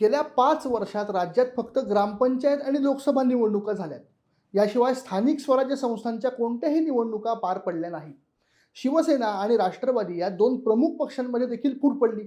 गेल्या पाच वर्षात राज्यात फक्त ग्रामपंचायत आणि लोकसभा निवडणुका झाल्यात. याशिवाय स्थानिक स्वराज्य संस्थांच्या कोणत्याही निवडणुका पार पडल्या नाही शिवसेना आणि राष्ट्रवादी या दोन प्रमुख पक्षांमध्ये देखील फूट पडली.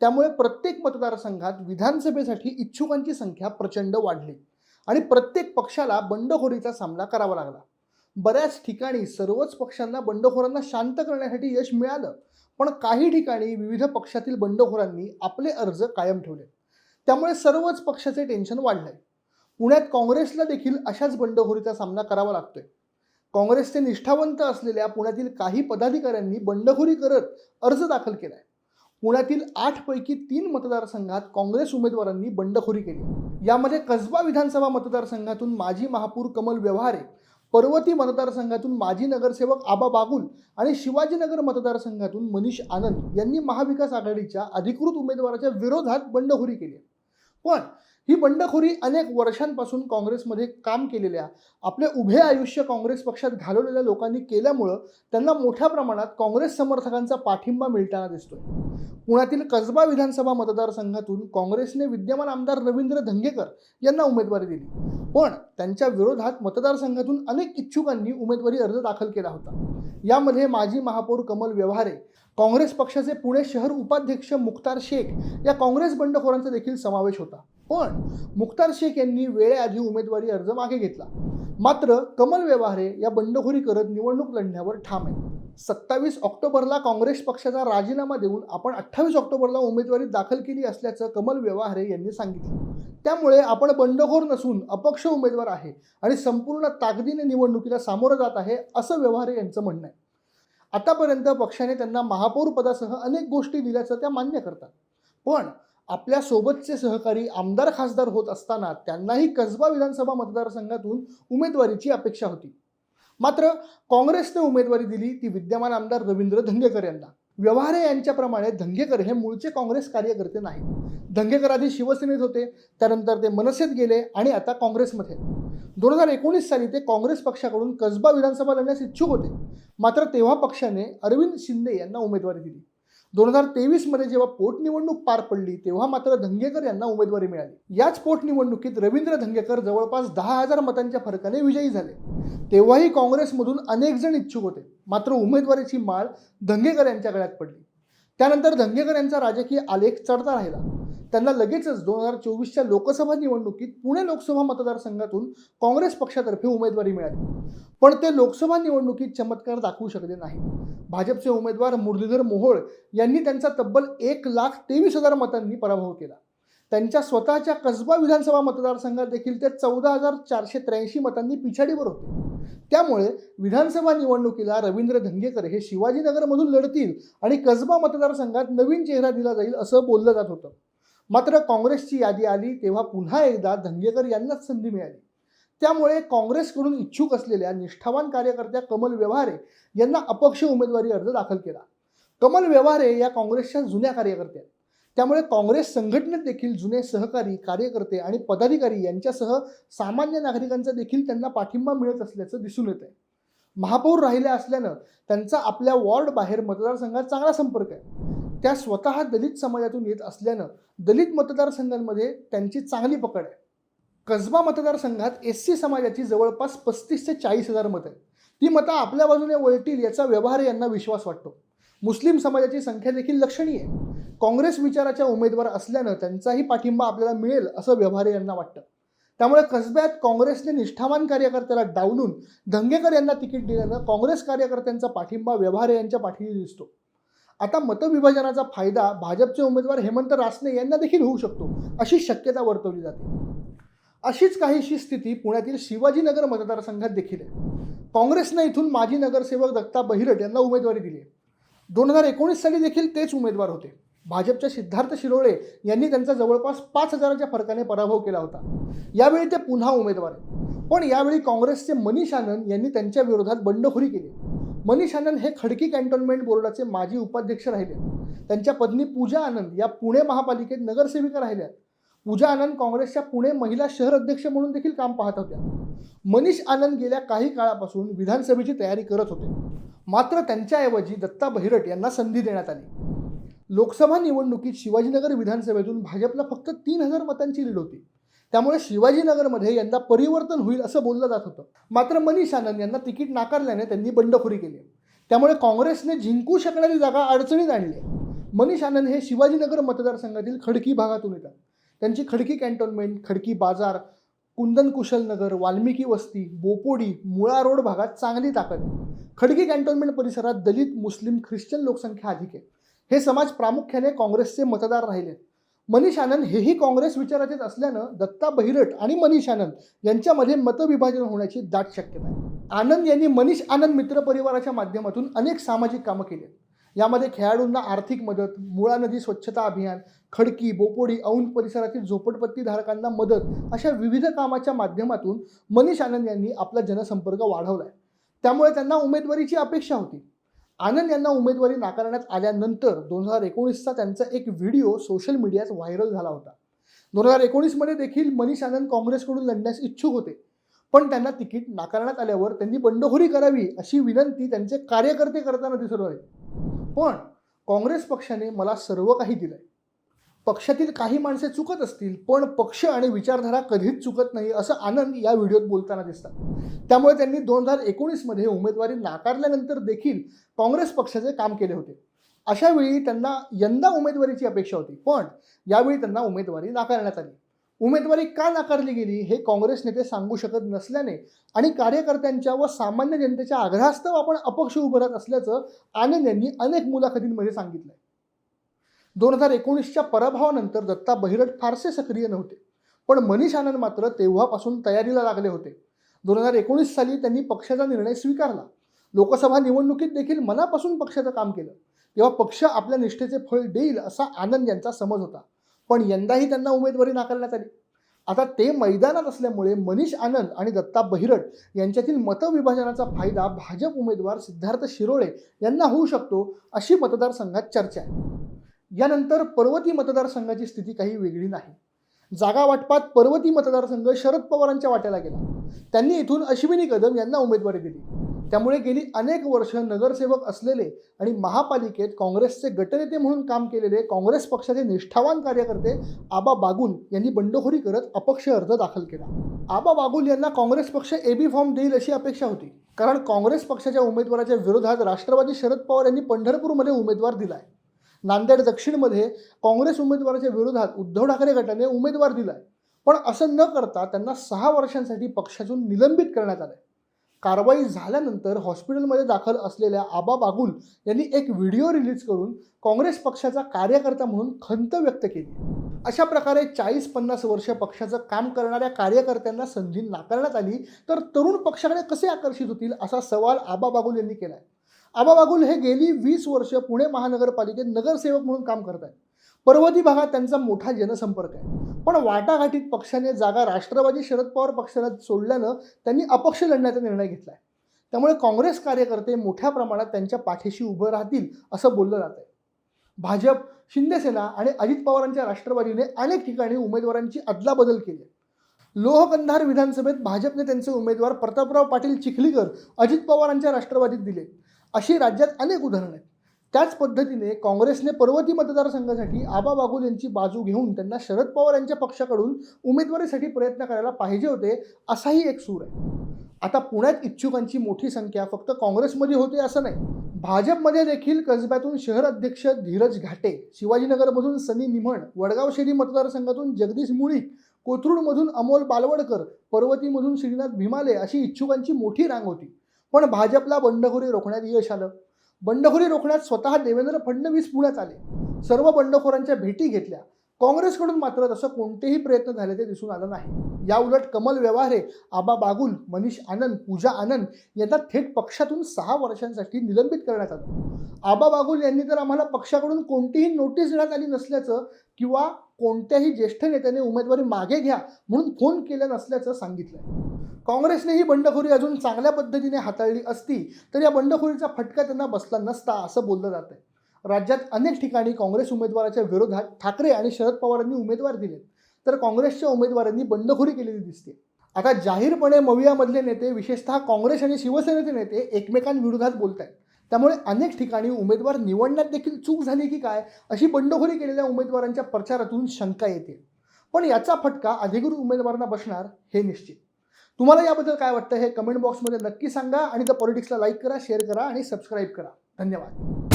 त्यामुळे प्रत्येक मतदारसंघात विधानसभेसाठी इच्छुकांची संख्या प्रचंड वाढली आणि प्रत्येक पक्षाला बंडखोरीचा सामना करावा लागला. बऱ्याच ठिकाणी सर्वच पक्षांना बंडखोरांना शांत करण्यासाठी यश मिळालं पण काही ठिकाणी विविध पक्षातील बंडखोरांनी आपले अर्ज कायम ठेवले. त्यामुळे सर्वच पक्षाचे टेन्शन वाढलं आहे पुण्यात काँग्रेसला देखील अशाच बंडखोरीचा सामना करावा लागतोय. काँग्रेसचे निष्ठावंत असलेल्या पुण्यातील काही पदाधिकाऱ्यांनी बंडखोरी करत अर्ज दाखल केला आहे पुण्यातील आठपैकी तीन मतदारसंघात काँग्रेस उमेदवारांनी बंडखोरी केली. यामध्ये कसबा विधानसभा मतदारसंघातून माजी महापौर कमल व्यवहारे पर्वती मतदारसंघातून माजी नगरसेवक आबा बागुल आणि शिवाजीनगर मतदारसंघातून मनीष आनंद यांनी महाविकास आघाडीच्या अधिकृत उमेदवाराच्या विरोधात बंडखोरी केली. पण ही बंडखोरी अनेक वर्षांपासून काँग्रेसमध्ये काम केलेल्या आपले उभे आयुष्य काँग्रेस पक्षात घालवलेल्या लोकांनी केल्यामुळं त्यांना मोठ्या प्रमाणात काँग्रेस समर्थकांचा पाठिंबा मिळताना दिसतोय. पुण्यातील कसबा विधानसभा मतदारसंघातून काँग्रेसने विद्यमान आमदार रवींद्र धंगेकर यांना उमेदवारी दिली. पण त्यांच्या विरोधात मतदारसंघातून अनेक इच्छुकांनी उमेदवारी अर्ज दाखल केला होता. यामध्ये माजी महापौर कमल व्यवहारे काँग्रेस पक्षाचे पुणे शहर उपाध्यक्ष मुख्तार शेख या काँग्रेस बंडखोरांचा देखील समावेश होता. पण मुख्तार शेख यांनी वेळेआधी उमेदवारी अर्ज मागे घेतला. मात्र कमल व्यवहारे या बंडखोरी करत निवडणूक लढण्यावर ठाम आहे सत्तावीस ऑक्टोबरला काँग्रेस पक्षाचा राजीनामा देऊन आपण अठ्ठावीस ऑक्टोबरला उमेदवारी दाखल केली असल्याचं कमल व्यवहारे यांनी सांगितलं. त्यामुळे आपण बंडखोर नसून अपक्ष उमेदवार आहे आणि संपूर्ण ताकदीने निवडणुकीला सामोरं जात आहे असं व्यवहारे यांचं म्हणणं आहे. आतापर्यंत पक्षाने त्यांना महापौर पदासह अनेक गोष्टी दिल्याचं त्या मान्य करतात. पण आपल्या सोबतचे सहकारी आमदार खासदार होत असताना त्यांनाही कसबा विधानसभा मतदारसंघातून उमेदवारीची अपेक्षा होती. मात्र काँग्रेसने उमेदवारी दिली ती विद्यमान आमदार रवींद्र धंगेकर यांना. व्यवहारे यांच्याप्रमाणे धंगेकर हे मूळचे काँग्रेस कार्यकर्ते नाहीत. धंगेकर आधी शिवसेनेत होते त्यानंतर ते मनसेत गेले आणि आता काँग्रेसमध्ये. दोन हजार एकोणीस साली ते काँग्रेस पक्षाकडून कसबा विधानसभा लढण्यास इच्छुक होते. मात्र तेव्हा पक्षाने अरविंद शिंदे यांना उमेदवारी दिली. दोन हजार तेवीसमध्ये जेव्हा पोटनिवडणूक पार पडली तेव्हा मात्र धंगेकर यांना उमेदवारी मिळाली. याच पोटनिवडणुकीत रवींद्र धंगेकर जवळपास दहा हजार मतांच्या फरकाने विजयी झाले. तेव्हाही काँग्रेसमधून अनेक जण इच्छुक होते. मात्र उमेदवारीची माळ धंगेकर यांच्या गळ्यात पडली. त्यानंतर धंगेकर यांचा राजकीय आलेख चढता राहिला. त्यांना लगेचच दोन हजार चोवीसच्या लोकसभा निवडणुकीत पुणे लोकसभा मतदारसंघातून काँग्रेस पक्षातर्फे उमेदवारी मिळाली. पण ते लोकसभा निवडणुकीत चमत्कार दाखवू शकले नाही. भाजपचे उमेदवार मुरलीधर मोहोळ यांनी त्यांचा तब्बल एक लाख तेवीस हजार मतांनी पराभव केला. त्यांच्या स्वतःच्या कसबा विधानसभा मतदारसंघात देखील ते चौदा हजार चारशे त्र्याऐंशी मतांनी पिछाडीवर होते. त्यामुळे विधानसभा निवडणुकीला रवींद्र धंगेकर हे शिवाजीनगरमधून लढतील आणि कसबा मतदारसंघात नवीन चेहरा दिला जाईल असं बोललं जात होतं. मात्र काँग्रेसची यादी आली तेव्हा पुन्हा एकदा धंगेकर यांनाच संधी मिळाली. त्यामुळे काँग्रेसकडून इच्छुक असलेल्या निष्ठावान कार्यकर्त्या कमल व्यवहारे यांना अपक्ष उमेदवारी अर्ज दाखल केला. कमल व्यवहारे या काँग्रेसच्या जुन्या कार्यकर्त्या त्यामुळे काँग्रेस संघटनेत देखील जुने सहकारी कार्यकर्ते आणि पदाधिकारी यांच्यासह सामान्य नागरिकांचा देखील त्यांना पाठिंबा मिळत असल्याचं दिसून येत आहे महापौर राहिल्या असल्यानं त्यांचा आपल्या वॉर्ड बाहेर मतदारसंघात चांगला संपर्क आहे. त्या स्वतः दलित समाजातून येत असल्यानं दलित मतदारसंघांमध्ये त्यांची चांगली पकड आहे. कसबा मतदारसंघात एस सी समाजाची जवळपास पस्तीस ते चाळीस हजार मतं आहेत. ती मतं आपल्या बाजूने वळतील याचा व्यवहार यांना विश्वास वाटतो. मुस्लिम समाजाची संख्या देखील लक्षणीय आहे. काँग्रेस विचाराच्या उमेदवार असल्यानं त्यांचाही पाठिंबा आपल्याला मिळेल असं व्यवहारे यांना वाटतं. त्यामुळे कसब्यात काँग्रेसने निष्ठावान कार्यकर्त्याला डावलून धंगेकर यांना तिकीट दिल्यानं काँग्रेस कार्यकर्त्यांचा पाठिंबा व्यवहारे यांच्या पाठीशी दिसतो. आता मतविभाजनाचा फायदा भाजपचे उमेदवार हेमंत रासने यांना देखील होऊ शकतो अशी शक्यता वर्तवली जाते. अशीच काहीशी स्थिती पुण्यातील शिवाजीनगर मतदारसंघात देखील आहे. काँग्रेसनं इथून माजी नगरसेवक दत्ता बहिरट यांना उमेदवारी दिली आहे. दोन हजार एकोणीस साली देखील तेच उमेदवार होते. भाजपच्या सिद्धार्थ शिरोळे यांनी त्यांचा जवळपास पाच हजाराच्या फरकाने पराभव केला होता. यावेळी ते पुन्हा उमेदवार आहेत. पण यावेळी काँग्रेसचे मनीष आनंद यांनी त्यांच्या विरोधात बंडखोरी केली. मनीष आनंद हे खडकी कॅन्टोन्मेंट बोर्डाचे माजी उपाध्यक्ष राहिले. त्यांच्या पत्नी पूजा आनंद या पुणे महापालिकेत नगरसेविका राहिल्या. पूजा आनंद काँग्रेसच्या पुणे महिला शहर अध्यक्ष म्हणून देखील काम पाहत होत्या. मनीष आनंद गेल्या काही काळापासून विधानसभेची तयारी करत होते. मात्र त्यांच्याऐवजी दत्ता बहिरट यांना संधी देण्यात आली. लोकसभा निवडणुकीत शिवाजीनगर विधानसभेतून भाजपला फक्त तीन हजार मतांची लीड होती. त्यामुळे शिवाजीनगरमध्ये यंदा परिवर्तन होईल असं बोललं जात होतं. मात्र मनीष आनंद यांना तिकीट नाकारल्याने त्यांनी बंडखोरी केली. त्यामुळे काँग्रेसने जिंकू शकणारी जागा अडचणीत आणली. आहे. मनीष आनंद हे शिवाजीनगर मतदारसंघातील खडकी भागातून येतात. त्यांची खडकी कॅन्टोन्मेंट खडकी बाजार कुंदन कुशलनगर वाल्मिकी वस्ती बोपोडी मुळा रोड भागात चांगली ताकद आहे. खडकी कॅन्टोन्मेंट परिसरात दलित मुस्लिम ख्रिश्चन लोकसंख्या अधिक आहे. हे समाज प्रामुख्याने काँग्रेसचे मतदार राहिले. मनीष आनंद हेही काँग्रेस विचाराचेच असल्यानं दत्ता बहिरट आणि मनीष आनंद यांच्यामध्ये मतविभाजन होण्याची दाट शक्यता आहे. आनंद यांनी मनीष आनंद मित्र परिवाराच्या माध्यमातून अनेक सामाजिक कामं केली यामध्ये खेळाडूंना आर्थिक मदत मुळा नदी स्वच्छता अभियान खडकी बोपोडी औंध परिसरातील झोपडपट्टी धारकांना मदत अशा विविध कामाच्या माध्यमातून मनीष आनंद यांनी आपला जनसंपर्क वाढवला आहे. त्यामुळे त्यांना उमेदवारीची अपेक्षा होती. आनंद यांना उमेदवारी नाकारण्यात आल्यानंतर दोन हजार एकोणीसचा त्यांचा एक व्हिडिओ सोशल मीडियात व्हायरल झाला होता. दोन हजार एकोणीसमध्ये देखील मनीष आनंद काँग्रेसकडून लढण्यास इच्छुक होते. पण त्यांना तिकीट नाकारण्यात आल्यावर त्यांनी बंडखोरी करावी अशी विनंती त्यांचे कार्यकर्ते करताना दिसत होते. पण काँग्रेस पक्षाने मला सर्व काही दिलंय. पक्षातील काही माणसे चुकत असतील पण पक्ष आणि विचारधारा कधीच चुकत नाही असं आनंद या व्हिडिओत बोलताना दिसतात. त्यामुळे त्यांनी दोन हजार एकोणीसमध्ये उमेदवारी नाकारल्यानंतर देखील काँग्रेस पक्षाचे काम केले होते. अशा वेळी त्यांना यंदा उमेदवारीची अपेक्षा होती पण यावेळी त्यांना उमेदवारी नाकारण्यात आली. उमेदवारी का नाकारली गेली हे काँग्रेस नेते सांगू शकत नसल्याने आणि कार्यकर्त्यांच्या व सामान्य जनतेच्या आग्रहास्तव आपण अपक्ष उभं राहत असल्याचं आनंद यांनी अनेक मुलाखतींमध्ये सांगितलंय. दोन हजार एकोणीसच्या पराभवानंतर दत्ता बहिरट फारसे सक्रिय नव्हते. पण मनीष आनंद मात्र तेव्हापासून तयारीला लागले होते. दोन हजार एकोणीस साली त्यांनी पक्षाचा निर्णय स्वीकारला. लोकसभा निवडणुकीत देखील मनापासून पक्षाचं काम केलं. तेव्हा पक्ष आपल्या निष्ठेचे फळ देईल असा आनंद यांचा समज होता. पण यंदाही त्यांना उमेदवारी नाकारण्यात आली. आता ते मैदानात असल्यामुळे मनीष आनंद आणि दत्ता बहिरट यांच्यातील मतविभाजनाचा फायदा भाजप उमेदवार सिद्धार्थ शिरोळे यांना होऊ शकतो अशी मतदारसंघात चर्चा आहे. यानंतर पर्वती मतदारसंघाची स्थिती काही वेगळी नाही. जागा वाटपात पर्वती मतदारसंघ शरद पवारांच्या वाट्याला गेला. त्यांनी इथून अश्विनी कदम यांना उमेदवारी दिली. त्यामुळे गेली अनेक वर्ष नगरसेवक असलेले आणि महापालिकेत काँग्रेसचे गटनेते म्हणून काम केलेले काँग्रेस पक्षाचे निष्ठावान कार्यकर्ते आबा बागुल यांनी बंडखोरी करत अपक्ष अर्ज दाखल केला. आबा बागुल यांना काँग्रेस पक्ष एबी फॉर्म देईल अशी अपेक्षा होती. कारण काँग्रेस पक्षाच्या उमेदवाराच्या विरोधात राष्ट्रवादी शरद पवार यांनी पंढरपूरमध्ये उमेदवार दिलाय. नांदेड दक्षिणमध्ये काँग्रेस उमेदवाराच्या विरोधात उद्धव ठाकरे गटाने उमेदवार दिलाय. पण असं न करता त्यांना सहा वर्षांसाठी पक्षातून निलंबित करण्यात आलंय. कारवाई झाल्यानंतर हॉस्पिटलमध्ये दाखल असलेल्या आबा बागुल यांनी एक व्हिडिओ रिलीज करून काँग्रेस पक्षाचा कार्यकर्ता म्हणून खंत व्यक्त केली. अशा प्रकारे चाळीस पन्नास वर्ष पक्षाचं काम करणाऱ्या कार्यकर्त्यांना संधी नाकारण्यात आली तर तरुण पक्षाकडे कसे आकर्षित होतील असा सवाल आबा बागुल यांनी केला आहे आबा बागुल हे गेली वीस वर्ष पुणे महानगरपालिकेत नगरसेवक म्हणून काम करत आहेत. पर्वती भागात त्यांचा मोठा जनसंपर्क आहे. पण वाटाघाटीत पक्षाने जागा राष्ट्रवादी शरद पवार पक्षाला सोडल्यानं त्यांनी अपक्ष लढण्याचा निर्णय घेतला आहे त्यामुळे काँग्रेस कार्यकर्ते मोठ्या प्रमाणात त्यांच्या पाठीशी उभं राहतील असं बोललं जात आहे. भाजप शिंदेसेना आणि अजित पवारांच्या राष्ट्रवादीने अनेक ठिकाणी उमेदवारांची अदलाबदल केली. लोहकंधार विधानसभेत भाजपने त्यांचे उमेदवार प्रतापराव पाटील चिखलीकर अजित पवारांच्या राष्ट्रवादीत दिले. अशी राज्यात अनेक उदाहरणं आहेत. त्याच पद्धतीने काँग्रेसने पर्वती मतदारसंघासाठी आबा बागुल यांची बाजू घेऊन त्यांना शरद पवार यांच्या पक्षाकडून उमेदवारीसाठी प्रयत्न करायला पाहिजे होते असाही एक सूर आहे. आता पुण्यात इच्छुकांची मोठी संख्या फक्त काँग्रेसमध्ये होते असं नाही. भाजपमध्ये देखील कसब्यातून शहर अध्यक्ष धीरज घाटे शिवाजीनगरमधून सनी निमण वडगाव शेरी मतदारसंघातून जगदीश मुळीक कोथरूडमधून अमोल बालवडकर पर्वतीमधून श्रीनाथ भीमाले अशी इच्छुकांची मोठी रांग होती. पण भाजपला बंडखोरी रोखण्यात यश आलं. बंडखोरी रोखण्यात स्वतः देवेंद्र फडणवीस पुण्यात आले. सर्व बंडखोरांच्या भेटी घेतल्या. काँग्रेसकडून मात्र तसं कोणतेही प्रयत्न झाले ते दिसून आलं नाही. या उलट कमल व्यवहारे आबा बागुल मनीष आनंद पूजा आनंद यांना थेट पक्षातून सहा वर्षांसाठी निलंबित करण्यात आलं. आबा बागुल यांनी तर आम्हाला पक्षाकडून कोणतीही नोटीस देण्यात आली नसल्याचं किंवा कोणत्याही ज्येष्ठ नेत्याने उमेदवारी मागे घ्या म्हणून फोन केला नसल्याचं सांगितलंय. काँग्रेसने ही बंडखोरी अजून चांगल्या पद्धतीने हाताळली असती तर या बंडखोरीचा फटका त्यांना बसला नसता असं बोललं जात आहे राज्यात अनेक ठिकाणी काँग्रेस उमेदवाराच्या विरोधात ठाकरे आणि शरद पवारांनी उमेदवार दिले तर काँग्रेसच्या उमेदवारांनी बंडखोरी केलेली दिसते. आता जाहीरपणे मवियामधले नेते विशेषतः काँग्रेस आणि शिवसेनेचे नेते एकमेकांविरोधात बोलत आहेत त्यामुळे अनेक ठिकाणी उमेदवार निवडण्यात देखील चूक झाली की काय अशी बंडखोरी केलेल्या उमेदवारांच्या प्रचारातून शंका येते. पण याचा फटका अधिकृत उमेदवारांना बसणार हे निश्चित. तुम्हाला याबद्दल काय वाटतं हे कमेंट बॉक्समध्ये नक्की सांगा आणि द पॉलिटिक्सला लाईक करा शेअर करा आणि सबस्क्राईब करा. धन्यवाद.